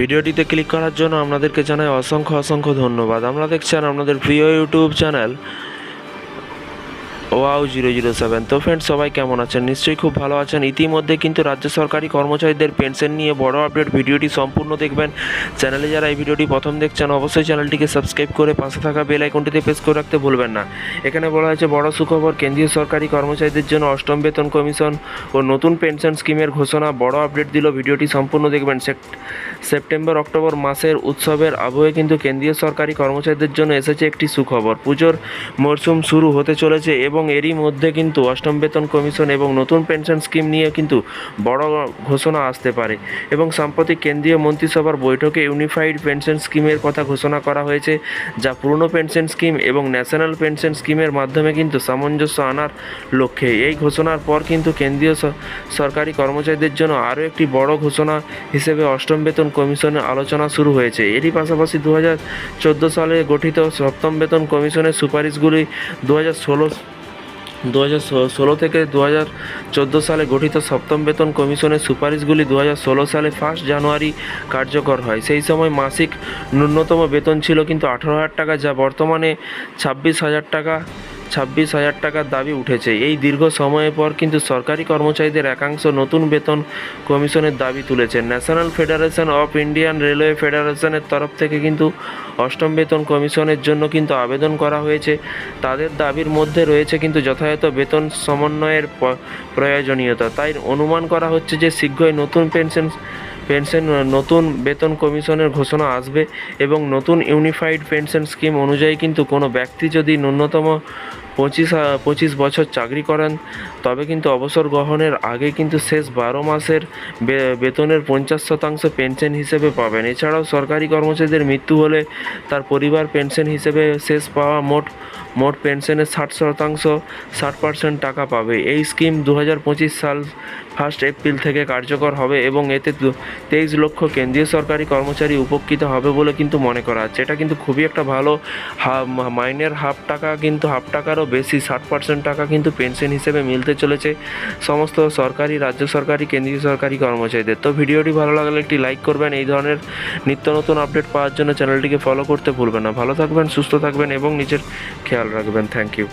ভিডিওটিতে ক্লিক করার জন্য আপনাদেরকে জানাই অসংখ্য অসংখ্য ধন্যবাদ। আমরা দেখছেন আপনাদের প্রিয় YouTube channel wow zero zero seven. তো ফ্রেন্ড সবাই কেমন আছেন? নিশ্চয়ই খুব ভালো আছেন। ইতিমধ্যে কিন্তু রাজ্য সরকারি কর্মচারীদের পেনশন নিয়ে বড় আপডেট ভিডিওটি সম্পূর্ণ দেখবেন। চ্যানেলে যারা এই ভিডিওটি প্রথম দেখছেন, অবশ্যই চ্যানেলটিকে সাবস্ক্রাইব করে পাশে থাকা বেল আইকনটিতে প্রেস করে রাখতে ভুলবেন না। এখানে বলা হয়েছে, বড় সুখবর, কেন্দ্রীয় সরকারি কর্মচারীদের জন্য অষ্টম বেতন কমিশন ও নতুন পেনশন স্কিমের ঘোষণা। বড় আপডেট দিল, ভিডিওটি সম্পূর্ণ দেখবেন। সেপ্টেম্বর, অক্টোবর মাসের উৎসবের আবহে কিন্তু কেন্দ্রীয় সরকারি কর্মচারীদের জন্য এসেছে একটি সুখবর। পুজোর মরশুম শুরু হতে চলেছে এবং এরই মধ্যে কিন্তু অষ্টম বেতন কমিশন এবং নতুন পেনশন স্কিম নিয়ে কিন্তু বড় ঘোষণা আসতে পারে এবং সাম্প্রতিক কেন্দ্রীয় মন্ত্রিসভার বৈঠকে ইউনিফাইড পেনশন স্কিমের কথা ঘোষণা করা হয়েছে, যা পুরনো পেনশন স্কিম এবং ন্যাশনাল পেনশন স্কিমের মাধ্যমে কিন্তু সামঞ্জস্য আনার লক্ষ্যে। এই ঘোষণার পর কিন্তু কেন্দ্রীয় সরকারি কর্মচারীদের জন্য আরও একটি বড় ঘোষণা হিসেবে অষ্টম বেতন কমিশনের আলোচনা শুরু হয়েছে। এরই পাশাপাশি দু হাজার চোদ্দ সালে গঠিত সপ্তম বেতন কমিশনের সুপারিশগুলি দু হাজার ষোলো দু হাজার ষোলো থেকে দু হাজার চোদ্দ সালে গঠিত সপ্তম বেতন কমিশনের সুপারিশগুলি দু ষোলো সালে ফার্স্ট জানুয়ারি কার্যকর হয়। সেই সময় মাসিক ন্যূনতম বেতন ছিল কিন্তু আঠারো হাজার টাকা, যা বর্তমানে ছাব্বিশ হাজার টাকা। ছাব্বিশ হাজার টাকার দাবি উঠেছে। এই দীর্ঘ সময়ের পর কিন্তু সরকারি কর্মচারীদের একাংশ নতুন বেতন কমিশনের দাবি তুলেছে national federation of Indian railway ফেডারেশনের তরফ থেকে কিন্তু অষ্টম বেতন কমিশনের জন্য কিন্তু আবেদন করা হয়েছে। তাদের দাবির মধ্যে রয়েছে কিন্তু যথাযথ বেতন সমন্বয়ের প্রয়োজনীয়তা। তাই অনুমান করা হচ্ছে যে শীঘ্রই নতুন পেনশন পেনশন, নতুন বেতন কমিশনের ঘোষণা আসবে এবং নতুন ইউনিফাইড পেনশন স্কিম অনুযায়ী কিন্তু কোনো ব্যক্তি যদি ন্যূনতম পঁচিশ পঁচিশ বছর চাকরি করেন, তবে কিন্তু অবসর গ্রহণের আগে কিন্তু শেষ বারো মাসের বেতনের পঞ্চাশ শতাংশ পেনশন হিসেবে পাবেন। এছাড়াও সরকারি কর্মচারীদের মৃত্যু হলে তার পরিবার পেনশন হিসেবে শেষ পাওয়া মোট মোট পেনশনের ষাট শতাংশ, ষাট পার্সেন্ট টাকা পাবে। এই স্কিম দু হাজার পঁচিশ সাল ফার্স্ট এপ্রিল থেকে কার্যকর হবে এবং এতে তেইশ লক্ষ কেন্দ্রীয় সরকারি কর্মচারী উপকৃত হবে বলে কিন্তু মনে করা হচ্ছে এটা কিন্তু খুবই একটা ভালো মাইনের হাফ টাকা কিন্তু হাফ টাকারও বেশি ষাট পার্সেন্ট টাকা কিন্তু পেনশন হিসেবে মিলতে চলেছে সমস্ত সরকারি, রাজ্য সরকারি, কেন্দ্রীয় সরকারি কর্মচারীদের। তো ভিডিওটি ভালো লাগলে একটি লাইক করবেন, এই ধরনের নিত্য নতুন আপডেট পাওয়ার জন্য চ্যানেলটিকে ফলো করতে ভুলবেন না। ভালো থাকবেন, সুস্থ থাকবেন এবং নিজের খেয়াল রাখবেন। Thank you